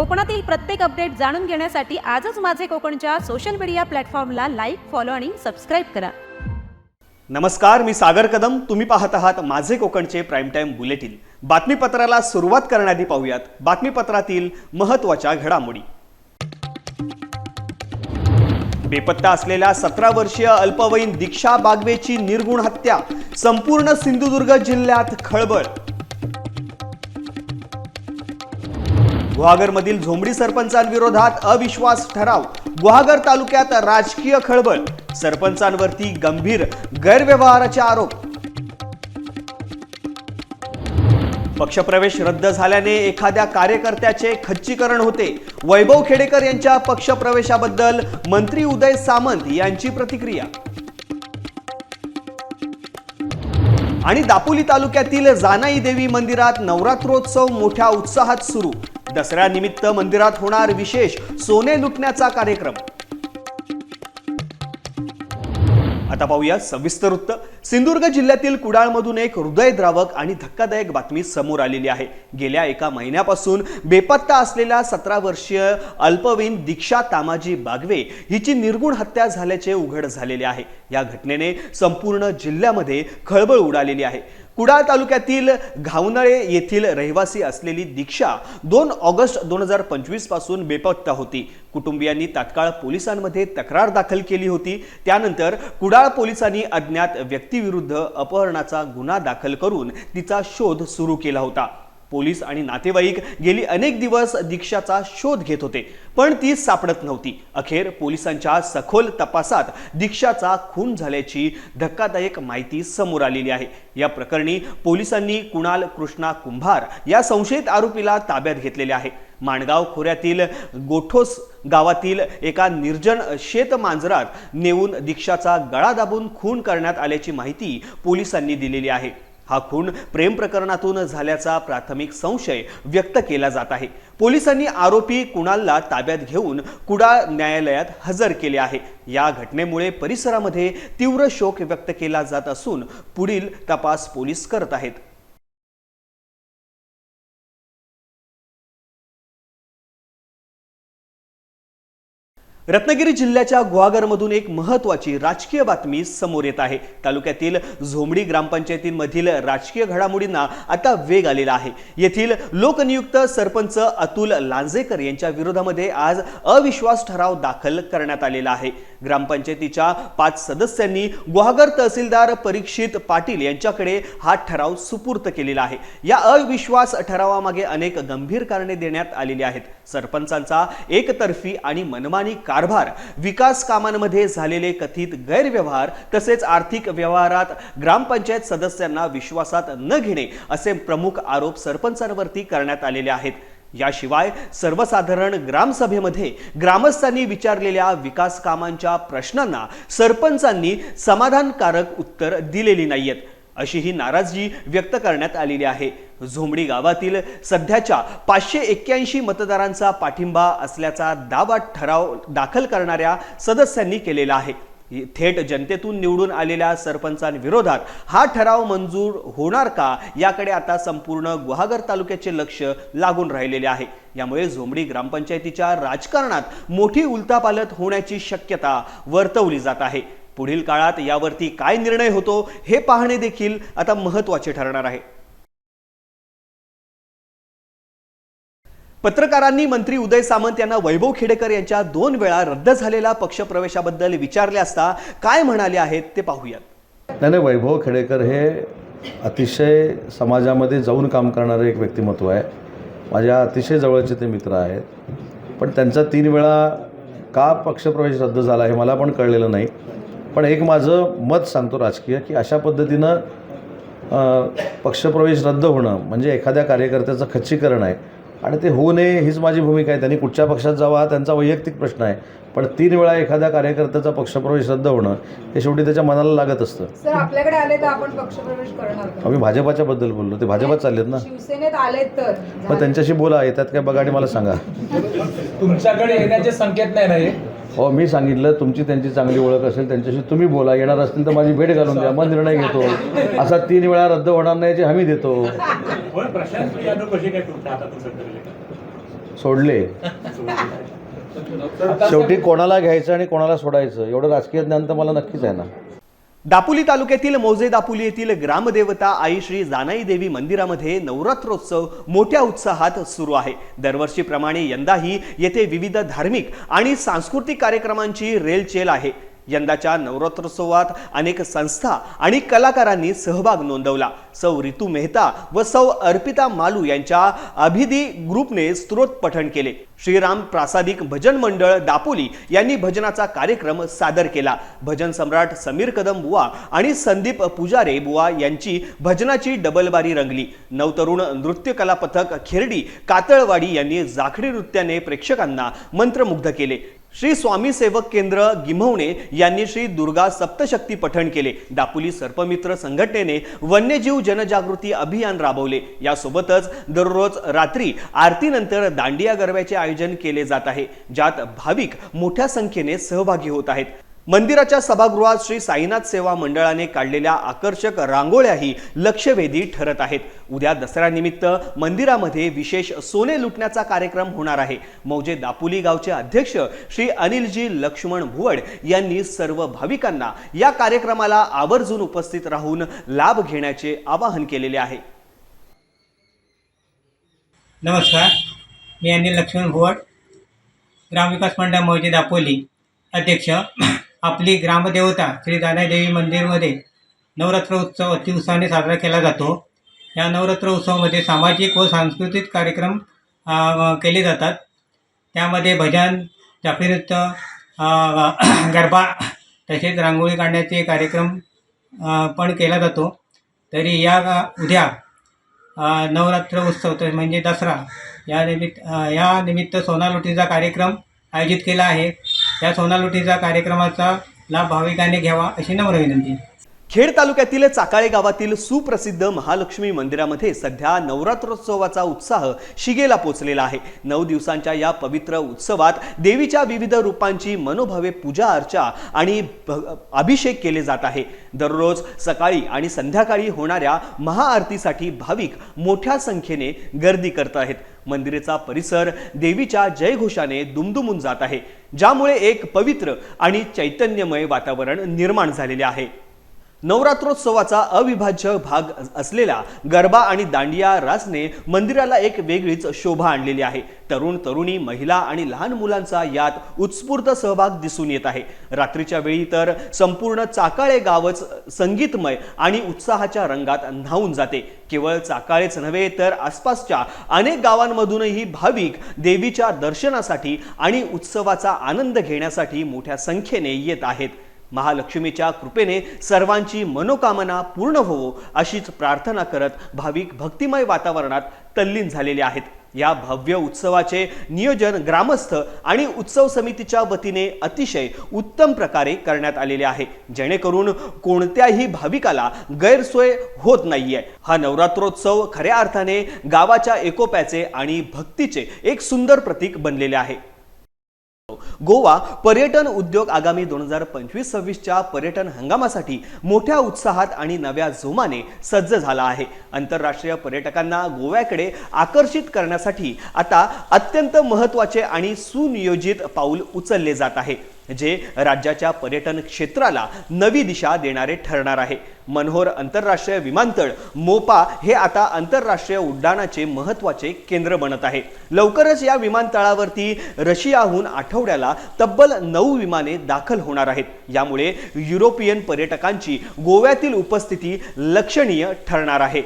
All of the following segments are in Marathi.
कोकणातील प्रत्येक अपडेट जाणून घेण्यासाठी आजच माझे कोकणच्या सोशल मीडिया प्लॅटफॉर्मला लाईक फॉलो आणि सबस्क्राईब करा. नमस्कार मी सागर कदम. तुम्ही पाहत आहात माझे कोकणचे प्राईम टाईम बुलेटिन बातमीपत्राला सुरुवात करण्याआधी पाहूयात. बातमीपत्रातील महत्त्वाच्या घडामोडी. बेपत्ता असलेल्या सतरा वर्षीय अल्पवयीन दीक्षा बागवेची निर्गुण हत्या. संपूर्ण सिंधुदुर्ग जिल्ह्यात खळबळ. गुहागरमधील झोंबडी सरपंचांविरोधात अविश्वास ठराव. गुहागर तालुक्यात राजकीय खळबळ. सरपंचांवरती गंभीर गैरव्यवहाराचे आरोप. पक्षप्रवेश रद्द झाल्याने एखाद्या कार्यकर्त्याचे खच्चीकरण होते. वैभव खेडेकर यांच्या पक्षप्रवेशाबद्दल मंत्री उदय सामंत यांची प्रतिक्रिया. आणि दापोली तालुक्यातील जानाई देवी मंदिरात नवरात्रोत्सव मोठ्या उत्साहात सुरू. दसऱ्यानिमित्त मंदिरात होणार विशेष सोने लुटण्याचा कार्यक्रम. आता पाहूया सविस्तर वृत्त. सिंधुदुर्ग जिल्ह्यातील कुडाळमधून एक हृदयद्रावक आणि धक्कादायक बातमी समोर आलेली आहे. गेल्या एका महिन्यापासून बेपत्ता असलेल्या सतरा वर्षीय अल्पवयीन दीक्षा तामाजी बागवे हिची निर्गुण हत्या झाल्याचे उघड झालेले आहे. या घटनेने संपूर्ण जिल्ह्यामध्ये खळबळ उडालेली आहे. कुडाळ तालुक्यातील घावनळे येथील रहिवासी असलेली दीक्षा दोन ऑगस्ट दोन हजार पंचवीसपासून बेपत्ता होती. कुटुंबियांनी तात्काळ पोलिसांमध्ये तक्रार दाखल केली होती. त्यानंतर कुडाळ पोलिसांनी अज्ञात व्यक्तीविरुद्ध अपहरणाचा गुन्हा दाखल करून तिचा शोध सुरू केला होता. पोलीस आणि नातेवाईक गेली अनेक दिवस दीक्षाचा शोध घेत होते पण ती सापडत नव्हती. अखेर पोलिसांच्या सखोल तपासात दीक्षाचा खून झाल्याची धक्कादायक माहिती समोर आलेली आहे. या प्रकरणी पोलिसांनी कुणाल कृष्णा कुंभार या संशयित आरोपीला ताब्यात घेतलेले आहे. माणगाव खोऱ्यातील गोठोस गावातील एका निर्जन शेत मांजरात नेऊन दीक्षाचा गळा दाबून खून करण्यात आल्याची माहिती पोलिसांनी दिलेली आहे. हा खून प्रेम प्रकरणातून झाल्याचा प्राथमिक संशय व्यक्त केला जात आहे. पोलिसांनी आरोपी कुणालला ताब्यात घेऊन कुडाळ न्यायालयात हजर केले आहे. या घटनेमुळे परिसरामध्ये तीव्र शोक व्यक्त केला जात असून पुढील तपास पोलीस करत आहेत. रत्नागिरी जिल्ह्याच्या गुहागरमधून एक महत्वाची राजकीय बातमी समोर येत आहे. तालुक्यातील झोमडी ग्रामपंचायतींमधील राजकीय घडामोडींना आता वेग आलेला आहे. येथील लोकनियुक्त सरपंच अतुल लांजेकर यांच्या विरोधामध्ये आज अविश्वास ठराव दाखल करण्यात आलेला आहे. ग्रामपंचायतीच्या पाच सदस्यांनी गुहागर तहसीलदार परीक्षित पाटील यांच्याकडे हा ठराव सुपूर्त केलेला आहे. या अविश्वास ठरावामागे अनेक गंभीर कारणे देण्यात आलेली आहेत. सरपंचांचा एकतर्फी आणि मनमानी कारभार विकास कामांमध्ये झालेले कथित गैरव्यवहार तसेच आर्थिक व्यवहारात ग्रामपंचायत सदस्यांना विश्वासात न घेणे असे प्रमुख आरोप सरपंचांवरती करण्यात आलेले आहेत. याशिवाय सर्वसाधारण ग्रामसभेमध्ये ग्रामस्थांनी विचारलेल्या विकास कामांच्या प्रश्नांना सरपंचांनी समाधानकारक उत्तर दिलेली नाहीयेत. अशी ही नाराजगी व्यक्त करण्यात आलेली आहे. झोमडी गावातील सध्याच्या पाचशे एक्क्याऐंशी मतदारांचा पाठिंबा असल्याचा दावा ठराव दाखल करणाऱ्या सदस्यांनी केलेला आहे. थेट जनतेतून निवडून आलेल्या सरपंचांविरोधात हा ठराव मंजूर होणार का याकडे आता संपूर्ण गुहागर तालुक्याचे लक्ष लागून राहिलेले आहे. यामुळे झोमडी ग्रामपंचायतीच्या राजकारणात मोठी उलतापालत होण्याची शक्यता वर्तवली जात आहे. पुढील काळात यावरती काय निर्णय होतो हे पाहणे देखील आता महत्त्वाचे ठरणार आहे. पत्रकारांनी मंत्री उदय सामंत यांना वैभव खेडेकर यांच्या दोन वेळा रद्द झालेल्या पक्षप्रवेशाबद्दल विचारले असता काय म्हणाले आहेत ते पाहूयात. नाही वैभव खेडेकर हे अतिशय समाजामध्ये जाऊन काम करणारं एक व्यक्तिमत्व आहे. माझ्या अतिशय जवळचे ते मित्र आहेत. पण त्यांचा तीन वेळा का पक्षप्रवेश रद्द झाला हे मला पण कळलेलं नाही. पण एक माझं मत सांगतो राजकीय की अशा पद्धतीनं अ, पक्षप्रवेश रद्द होणं म्हणजे एखाद्या कार्यकर्त्याचं खच्चीकरण आहे आणि ते होऊ नये हीच माझी भूमिका आहे. त्यांनी कुठच्या पक्षात जावा हा त्यांचा वैयक्तिक प्रश्न आहे. पण तीन वेळा एखाद्या कार्यकर्त्याचा पक्षप्रवेश रद्द होणं हे शेवटी त्याच्या मनाला लागत असतं. सर आपल्याकडे आले तर आपण पक्षप्रवेश करणार? आम्ही भाजपाच्या बद्दल बोललो. ते भाजपात चाललेत ना. शिवसेनेत आले तर. मग त्यांच्याशी बोला. येतात काय बघा आणि मला सांगा. तुमच्याकडे येण्याचे संकेत नाही ना हे मी सांगितलं तुमची त्यांची चांगली ओळख असेल त्यांच्याशी तुम्ही बोला येणार असतील तर माझी भेट घालून द्या मग निर्णय घेतो. असा तीन वेळा रद्द होणार नाही याची हमी देतो? सोडले. शेवटी कोणाला घ्यायचं आणि कोणाला सोडायचं एवढं राजकीय ज्ञान तर मला नक्कीच आहे ना. दापोली तालुक्यातील मौजे दापोली येथील ग्रामदेवता आई श्री जानाई देवी मंदिरामध्ये नवरात्रोत्सव मोठ्या उत्साहात सुरू आहे. दरवर्षीप्रमाणे यंदाही येथे विविध धार्मिक आणि सांस्कृतिक कार्यक्रमांची रेलचेल आहे. यंदाच्या नवरात्रोत्सवात अनेक संस्था आणि कलाकारांनी सहभाग नोंदवला. सौ रितू मेहता व सौ अर्पिता मालू यांच्या अभिधी ग्रुपने स्त्रोत पठण केले. श्रीराम प्रासादिक भजन मंडळ दापोली यांनी भजनाचा कार्यक्रम सादर केला. भजन सम्राट समीर कदम बुवा आणि संदीप पुजारे बुवा यांची भजनाची डबलबारी रंगली. नवतरुण नृत्य कला पथक खेरडी कातळवाडी यांनी जाखडी नृत्याने प्रेक्षकांना मंत्रमुग्ध केले. श्री स्वामी सेवक केंद्र गिम्हवणे यांनी श्री दुर्गा सप्तशक्ती पठण केले. दापोली सर्पमित्र संघटनेने वन्यजीव जनजागृती अभियान राबवले. यासोबतच दररोज रात्री आरतीनंतर दांडिया गरब्याचे आयोजन केले जात आहे ज्यात भाविक मोठ्या संख्येने सहभागी होत आहेत. मंदिराच्या सभागृहात श्री साईनाथ सेवा मंडळाने काढलेल्या आकर्षक रांगोळ्याही लक्षवेधी ठरत आहेत. उद्या दसऱ्यानिमित्त मंदिरामध्ये विशेष सोने लुटण्याचा कार्यक्रम होणार आहे. मौजे दापोली गावचे अध्यक्ष श्री अनिलजी लक्ष्मण भुवड यांनी सर्व भाविकांना या कार्यक्रमाला आवर्जून उपस्थित राहून लाभ घेण्याचे आवाहन केलेले आहे. नमस्कार. मी अनिल लक्ष्मण भुवड ग्रामविकास मंडळ मौजे दापोली अध्यक्ष. आपली ग्रामदेवता श्री दानादेवी मंदिरमध्ये नवरात्र उत्सव अतिउत्साहाने साजरा केला जातो. या नवरात्र उत्सवामध्ये सामाजिक व सांस्कृतिक कार्यक्रम केले जातात. त्यामध्ये भजन जाफरी नृत्य गरबा तसेच रांगोळी काढण्याचे कार्यक्रम पण केला जातो. तरी या उद्या नवरात्र उत्सव तर म्हणजे दसरा या निमित्त या निमित्त सोनालुटीचा कार्यक्रम आयोजित केला आहे. या सोनालुटीचा कार्यक्रमाचा लाभ भाविकांनी घ्यावा अशी नम्र विनंती. खेड तालुक्यातील चाकाळे गावातील सुप्रसिद्ध महालक्ष्मी मंदिरामध्ये सध्या नवरात्रोत्सवाचा उत्साह शिगेला पोचलेला आहे. नऊ दिवसांच्या या पवित्र उत्सवात देवीच्या विविध रूपांची मनोभावे पूजा अर्चा आणि भ- अभिषेक केले जात आहे. दररोज सकाळी आणि संध्याकाळी होणाऱ्या महाआरतीसाठी भाविक मोठ्या संख्येने गर्दी करत आहेत. मंदिराचा परिसर देवीच्या जयघोषाने दुमदुमून जात आहे. ज्यामुळे एक पवित्र आणि चैतन्यमय वातावरण निर्माण झालेले आहे. नवरात्रोत्सवाचा अविभाज्य भाग असलेला गरबा आणि दांडिया रासने मंदिराला एक वेगळीच शोभा आणलेली आहे. तरुण तरुणी महिला आणि लहान मुलांचा यात उत्स्फूर्त सहभाग दिसून येत आहे. रात्रीच्या वेळी तर संपूर्ण चाकाळे गावच संगीतमय आणि उत्साहाच्या रंगात न्हावून जाते. केवळ चाकाळेच नव्हे तर आसपासच्या अनेक गावांमधूनही भाविक देवीच्या दर्शनासाठी आणि उत्सवाचा आनंद घेण्यासाठी मोठ्या संख्येने येत आहेत. महालक्ष्मीच्या कृपेने सर्वांची मनोकामना पूर्ण होवो अशीच प्रार्थना करत भाविक भक्तिमय वातावरणात तल्लीन झालेले आहेत. या भव्य उत्सवाचे नियोजन ग्रामस्थ आणि उत्सव समितीच्या वतीने अतिशय उत्तम प्रकारे करण्यात आलेले आहे. जेणेकरून कोणत्याही भाविकाला गैरसोय होत नाहीये. हा नवरात्रोत्सव खऱ्या अर्थाने गावाच्या एकोप्याचे आणि भक्तीचे एक सुंदर प्रतीक बनलेले आहे. गोवा पर्यटन उद्योग आगामी दोन हजार पंचवीस सव्वीसच्या पर्यटन हंगामासाठी मोठ्या उत्साहात आणि नव्या जोमाने सज्ज झाला आहे. आंतरराष्ट्रीय पर्यटकांना गोव्याकडे आकर्षित करण्यासाठी आता अत्यंत महत्त्वाचे आणि सुनियोजित पाऊल उचलले जात आहे. जे राज्याच्या पर्यटन क्षेत्राला नवी दिशा देणारे ठरणार आहे. मनोहर आंतरराष्ट्रीय विमानतळ मोपा हे आता आंतरराष्ट्रीय उड्डाणाचे महत्त्वाचे केंद्र बनत आहे. लवकरच या विमानतळावरती रशियाहून आठवड्याला तब्बल नऊ विमाने दाखल होणार आहेत. यामुळे युरोपियन पर्यटकांची गोव्यातील उपस्थिती लक्षणीय ठरणार आहे.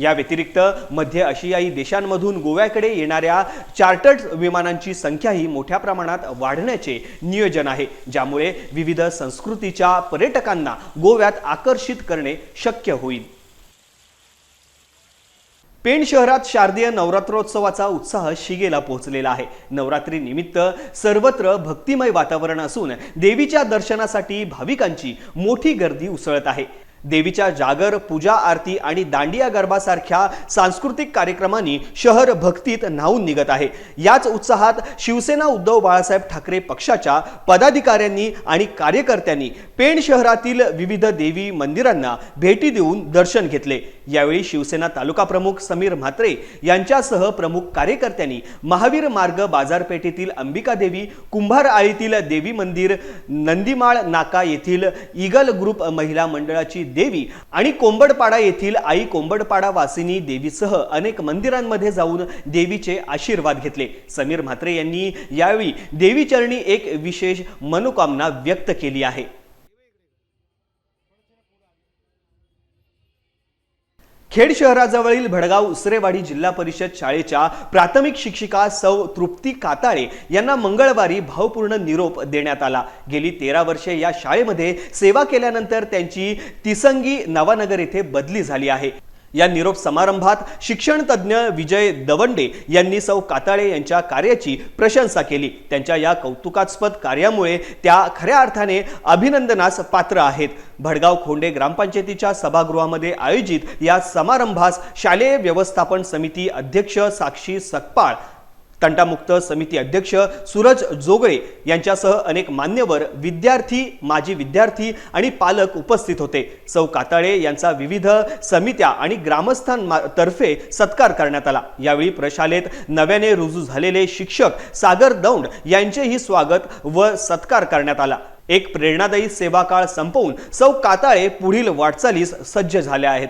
या व्यतिरिक्त मध्य आशियाई देशांमधून गोव्याकडे येणाऱ्या चार्टर्ड विमानांची संख्याही मोठ्या प्रमाणात वाढण्याचे नियोजन आहे ज्यामुळे विविध संस्कृतीच्या पर्यटकांना गोव्यात आकर्षित करणे शक्य होईल. पेण शहरात शारदीय नवरात्रोत्सवाचा उत्साह शिगेला पोहोचलेला आहे. नवरात्री निमित्त सर्वत्र भक्तिमय वातावरण असून देवीच्या दर्शनासाठी भाविकांची मोठी गर्दी उसळत आहे. देवीच्या जागर पूजा आरती आणि दांडिया गरबासारख्या सांस्कृतिक कार्यक्रमांनी शहर भक्तीत न्हावून निघत आहे. याच उत्साहात शिवसेना उद्धव बाळासाहेब ठाकरे पक्षाच्या पदाधिकाऱ्यांनी आणि कार्यकर्त्यांनी पेण शहरातील विविध देवी मंदिरांना भेटी देऊन दर्शन घेतले. यावेळी शिवसेना तालुका प्रमुख समीर म्हात्रे यांच्यासह प्रमुख कार्यकर्त्यांनी महावीर मार्ग बाजारपेठेतील अंबिका देवी कुंभार आळीतील देवी मंदिर नंदीमाळ नाका येथील ईगल ग्रुप महिला मंडळाची देवी आणि कोंबडपाडा येथील आई कोंबडपाडा वासिनी देवीसह अनेक मंदिरांमध्ये जाऊन देवीचे आशीर्वाद घेतले. समीर म्हात्रे यांनी यावेळी देवीचरणी एक विशेष मनोकामना व्यक्त केली आहे. खेड शहराजवळील भडगाव उसरेवाडी जिल्हा परिषद शाळेच्या प्राथमिक शिक्षिका सौ तृप्ती काताळे यांना मंगळवारी भावपूर्ण निरोप देण्यात आला. गेली तेरा वर्षे या शाळेमध्ये सेवा केल्यानंतर त्यांची तिसंगी नवानगर येथे बदली झाली आहे. या निरोप समारंभात शिक्षण तज्ज्ञ विजय दवंडे यांनी सौ काताळे यांच्या कार्याची प्रशंसा केली. त्यांच्या या कौतुकास्पद कार्यामुळे त्या खऱ्या अर्थाने अभिनंदनास पात्र आहेत. भडगाव खोंडे ग्रामपंचायतीच्या सभागृहामध्ये आयोजित या समारंभास शालेय व्यवस्थापन समिती अध्यक्ष साक्षी सकपाळ तंटामुक्त समिती अध्यक्ष सूरज जोगळे यांच्यासह अनेक मान्यवर विद्यार्थी माजी विद्यार्थी आणि पालक उपस्थित होते. सौ काताळे यांचा विविध समित्या आणि ग्रामस्थांतर्फे सत्कार करण्यात आला. यावेळी प्रशालेत नव्याने रुजू झालेले शिक्षक सागर दौंड यांचेही स्वागत व सत्कार करण्यात आला. एक प्रेरणादायी सेवा काळ संपवून सौ काताळे पुढील वाटचालीस सज्ज झाल्या आहेत.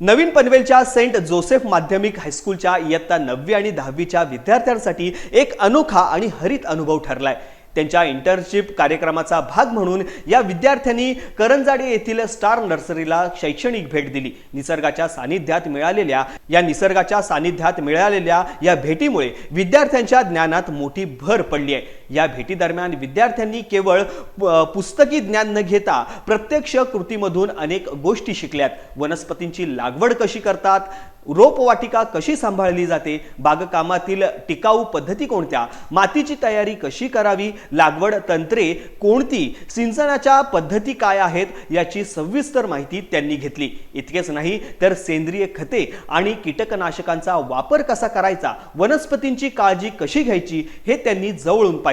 नवीन पनवेलच्या सेंट जोसेफ माध्यमिक हायस्कूलच्या इयत्ता नववी आणि दहावीच्या विद्यार्थ्यांसाठी एक अनोखा आणि हरित अनुभव ठरलाय. त्यांच्या इंटर्नशिप कार्यक्रमाचा भाग म्हणून या विद्यार्थ्यांनी करंजाडे येथील स्टार नर्सरीला शैक्षणिक भेट दिली. निसर्गाच्या सानिध्यात मिळालेल्या या निसर्गाच्या सानिध्यात मिळालेल्या या भेटीमुळे विद्यार्थ्यांच्या ज्ञानात मोठी भर पडली आहे. या भेटीदरम्यान विद्यार्थ्यांनी केवळ पुस्तकी ज्ञान न घेता प्रत्यक्ष कृतीमधून अनेक गोष्टी शिकल्यात. वनस्पतींची लागवड कशी करतात? रोपवाटिका कशी सांभाळली जाते? बागकामातील टिकाऊ पद्धती कोणत्या? मातीची तयारी कशी करावी? लागवड तंत्रे कोणती? सिंचनाच्या पद्धती काय आहेत? याची सविस्तर माहिती त्यांनी घेतली. इतकेच नाही तर सेंद्रिय खते आणि कीटकनाशकांचा वापर कसा करायचा? वनस्पतींची काळजी कशी घ्यायची? हे त्यांनी जवळून पाहिजे